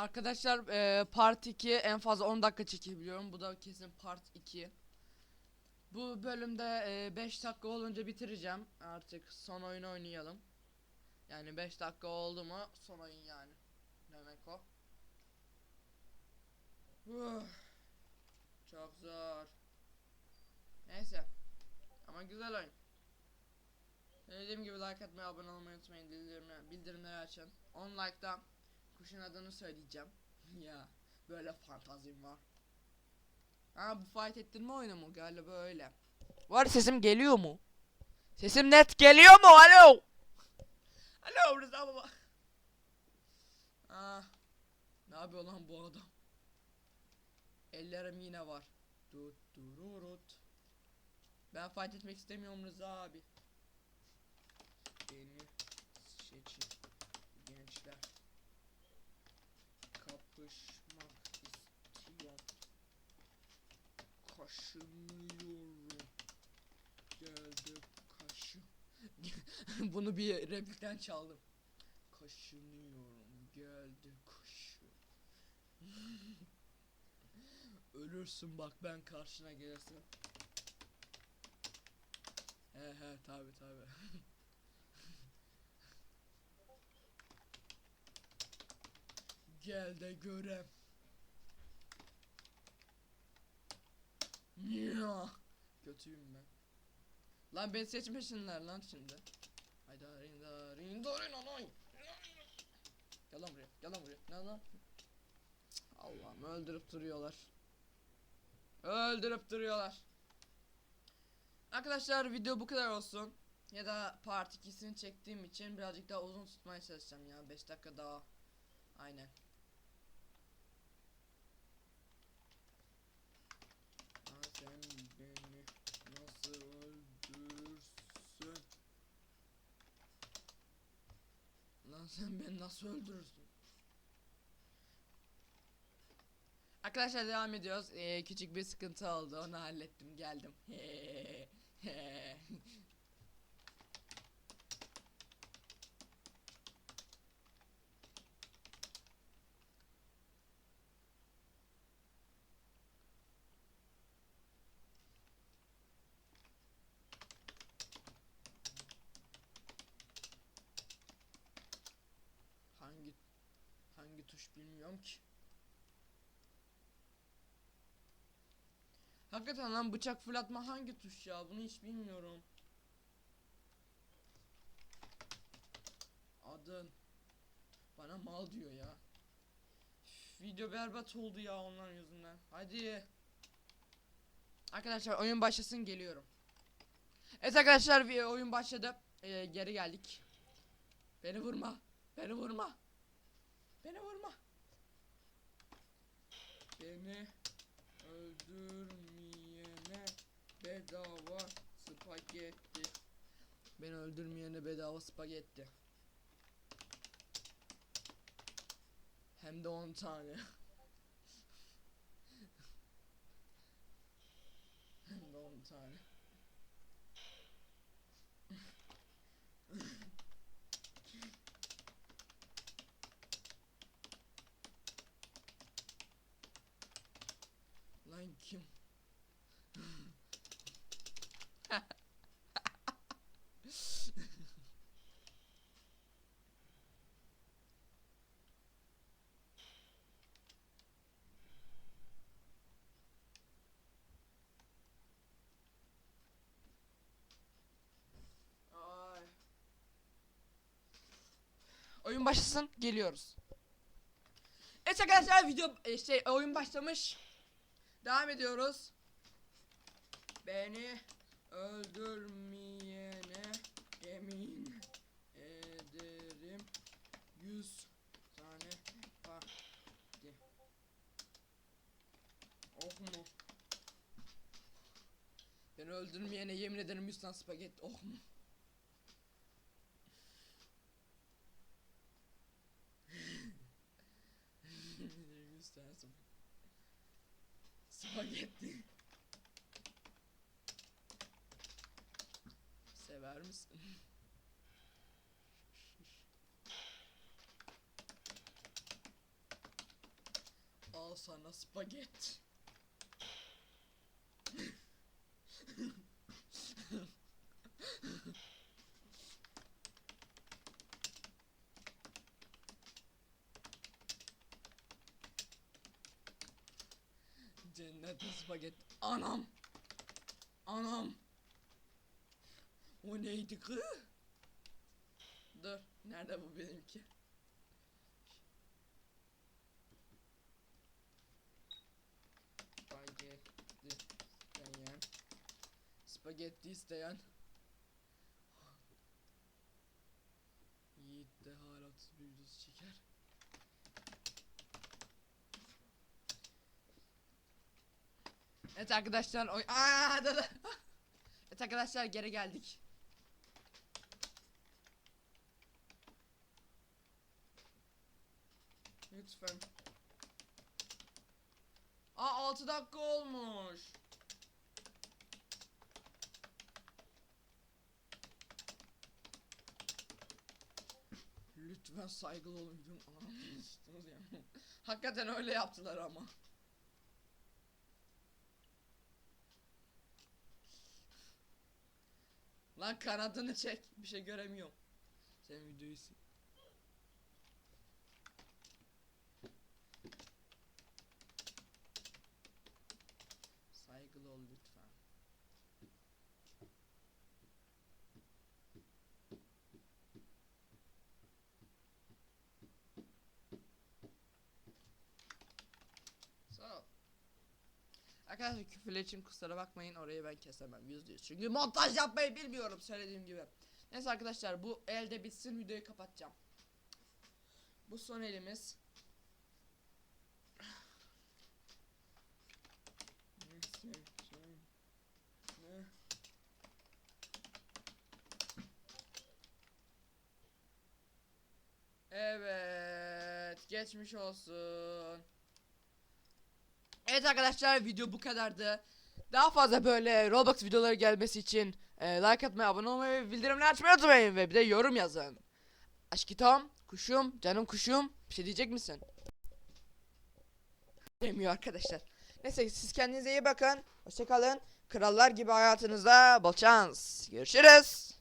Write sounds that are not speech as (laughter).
Arkadaşlar e, part 2 en fazla 10 dakika çekebiliyorum. Bu da kesin part 2. Bu bölümde 5 dakika olunca bitireceğim. Artık son oyunu oynayalım. Yani 5 dakika oldu mu son oyun yani. Demek o. Çok zor. Neyse. Ama güzel oyun. Dediğim gibi like atmayı, abone olmayı unutmayın. Bildirimleri, bildirimleri açın. 10 like'da kuşun adını söyleyeceğim. (laughs) ya böyle fantazim var. Ha bu fight ettirme oyunu mu? Galiba öyle. Var sesim geliyor mu? Sesim net geliyor mu? Alo. Alo Rıza baba. (laughs) Ah. Ne yapıyor lan bu adam? Ellerim yine var. Tut dururut. Ben fight etmek istemiyorum Rıza abi. Beni seçin kaşınıyorum. Geldi kaşı. (laughs) Bunu bir replikten çaldım. Kaşınıyorum. Geldi kaşı. (laughs) Ölürsün bak ben karşına gelirsin. He he tabi tabi. (laughs) Gel de görem. Ya. Kötüyüm ben. Lan beni seçmesinler lan şimdi. Hayda rinda rinda rinda. Gel lan buraya. Gel lan buraya. Ne lan? Allah'ım öldürüp duruyorlar. Öldürüp duruyorlar. Arkadaşlar video bu kadar olsun. Ya da part 2'sini çektiğim için birazcık daha uzun tutmaya çalışacağım ya. 5 dakika daha. Aynen. Aa, sen beni nasıl öldürürsün? Lan sen beni nasıl öldürürsün? Arkadaşlar devam ediyoruz. Ee, küçük bir sıkıntı oldu. Onu hallettim. Geldim. hangi hangi tuş bilmiyorum ki. Hakikaten lan bıçak fırlatma hangi tuş ya? Bunu hiç bilmiyorum. Adın. Bana mal diyor ya. Video berbat oldu ya onların yüzünden. Hadi. Arkadaşlar oyun başlasın geliyorum. Evet arkadaşlar oyun başladı. Ee, geri geldik. Beni vurma. Beni vurma. Beni vurma. Beni öldürmeyene bedava spagetti. Beni öldürmeyene bedava spagetti. Hem de 10 tane. (laughs) Hem de 10 tane. Oyun başlasın geliyoruz. Evet arkadaşlar video e, şey oyun başlamış. Devam ediyoruz. Beni öldürmeyene yemin ederim. Yüz tane hadi. Oh mu? Beni öldürmeyene yemin ederim yüz tane spagetti. Oh mu? yüz tane spagetti. Spagetti. Sever misin? Al sana spagetti. Cennet spagetti. Anam. Anam. O neydi kız? Dur. Nerede bu benimki? Spagetti isteyen. Spagetti isteyen. Evet arkadaşlar oy Aa, dur, (laughs) dur. Evet arkadaşlar geri geldik. Lütfen. Aa 6 dakika olmuş. Lütfen saygılı olun sıçtınız ya. Hakikaten öyle yaptılar ama. Lan kanadını çek. Bir şey göremiyorum. Sen videoyu. Saygılı ol lütfen. Sağ ol. Arkadaşlar küfürler için kusura bakmayın orayı ben kesemem yüzde yüz. Çünkü montaj yapmayı bilmiyorum söylediğim gibi. Neyse arkadaşlar bu elde bitsin videoyu kapatacağım. Bu son elimiz. Evet, geçmiş olsun. Evet arkadaşlar video bu kadardı. Daha fazla böyle Roblox videoları gelmesi için e, like atmayı, abone olmayı bildirimleri açmayı unutmayın ve bir de yorum yazın. Aşkitom, kuşum, canım kuşum bir şey diyecek misin? Demiyor arkadaşlar. Neyse siz kendinize iyi bakın. Hoşçakalın. Krallar gibi hayatınızda bol şans. Görüşürüz.